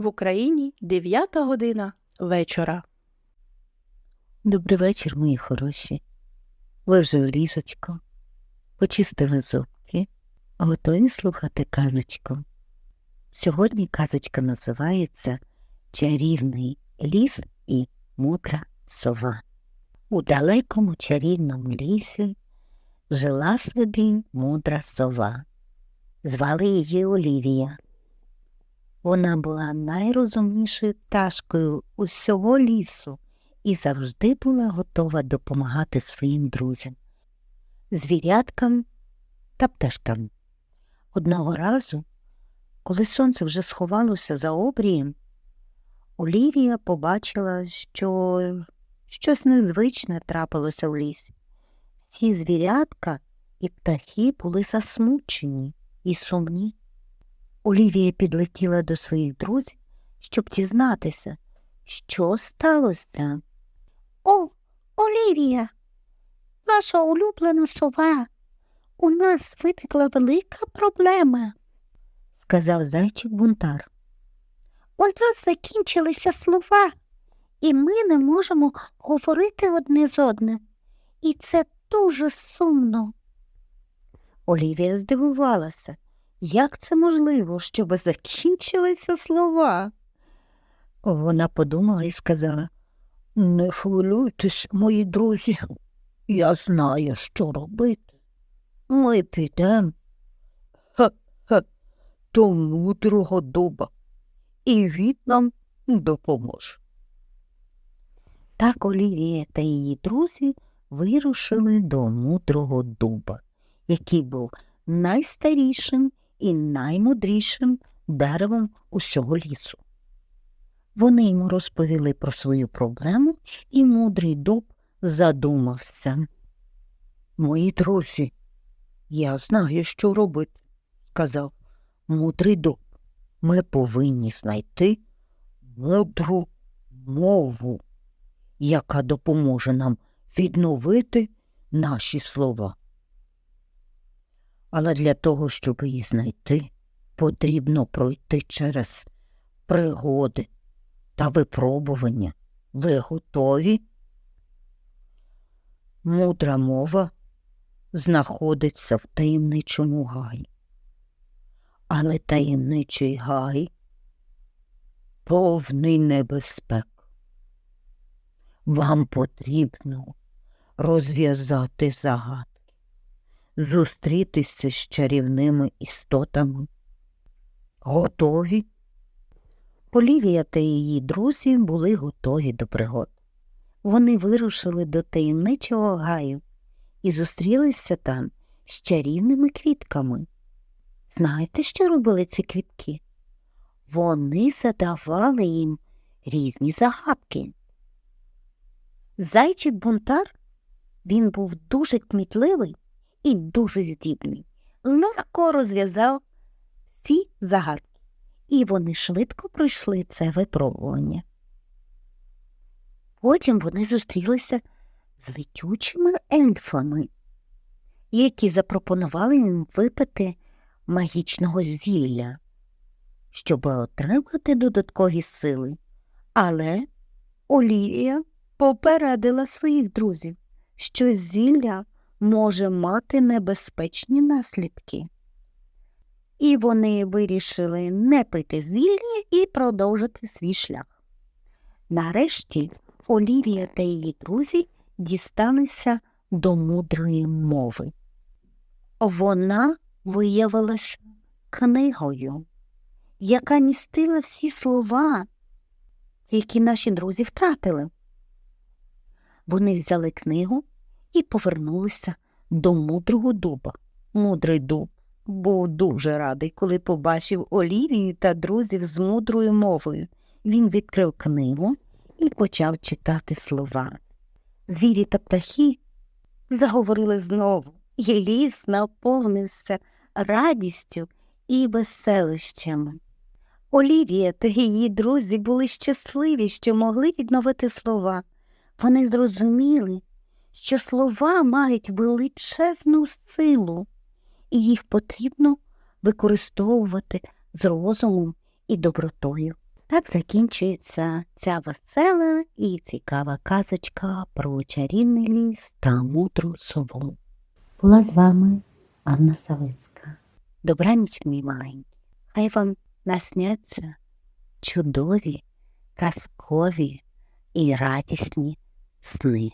В Україні 9 година вечора. Добрий вечір, мої хороші. Ви вже в ліжечко, почистили зубки, готові слухати казочку. Сьогодні казочка називається Чарівний ліс і мудра сова. У далекому чарівному лісі жила собі мудра сова. Звали її Олівія. Вона була найрозумнішою пташкою усього лісу і завжди була готова допомагати своїм друзям, звіряткам та пташкам. Одного разу, коли сонце вже сховалося за обрієм, Олівія побачила, що щось незвичне трапилося в лісі. Всі звірятка і птахи були засмучені і сумні. Олівія підлетіла до своїх друзів, щоб дізнатися, що сталося. О, Олівія, наша улюблена сова. У нас виникла велика проблема, сказав зайчик бунтар. У нас закінчилися слова, і ми не можемо говорити одне з одним. І це дуже сумно. Олівія здивувалася, як це можливо, щоб закінчилися слова. Вона подумала і сказала Не хвилюйтесь, мої друзі, я знаю, що робити. Ми підемо до мудрого дуба, і він нам допоможе. Так Олівія та її друзі вирушили до мудрого дуба, який був найстарішим і наймудрішим деревом усього лісу. Вони йому розповіли про свою проблему, і мудрий дуб задумався. Мої друзі, я знаю, що робити, сказав мудрий дуб. Ми повинні знайти мудру мову, яка допоможе нам відновити наші слова. Але для того, щоб її знайти, потрібно пройти через пригоди та випробування. Ви готові? Мудра мова знаходиться в таємничому гаї. Але таємничий гай повний небезпек. Вам потрібно розв'язати загадки, зустрітися з чарівними істотами. Готові? Олівія та її друзі були готові до пригод. Вони вирушили до таємничого гаю і зустрілися там з чарівними квітками. Знаєте, що робили ці квітки? Вони задавали їм різні загадки. Зайчик бунтар він був дуже кмітливий і дуже здібний, легко розв'язав всі загадки і вони швидко пройшли це випробування. Потім вони зустрілися з летючими ельфами, які запропонували їм випити магічного зілля, щоб отримати додаткові сили. Але Олівія попередила своїх друзів, що зілля може мати небезпечні наслідки і вони вирішили не пити зілля і продовжити свій шлях. Нарешті Олівія та її друзі дісталися до мудрої мови. Вона виявилася книгою, яка містила всі слова, які наші друзі втратили. Вони взяли книгу і повернулися до мудрого дуба. Мудрий дуб був дуже радий, коли побачив Олівію та друзів з мудрою мовою. Він відкрив книгу і почав читати слова. Звірі та птахи заговорили знову, і ліс наповнився радістю і веселищами. Олівія та її друзі були щасливі, що могли відновити слова. Вони зрозуміли, що слова мають величезну силу і їх потрібно використовувати з розумом і добротою. Так закінчується ця весела і цікава казочка про чарівний ліс та мудру сову. Була з вами Анна Савицька. Добраніч, мій маленький. Хай вам насняться чудові, казкові і радісні сни.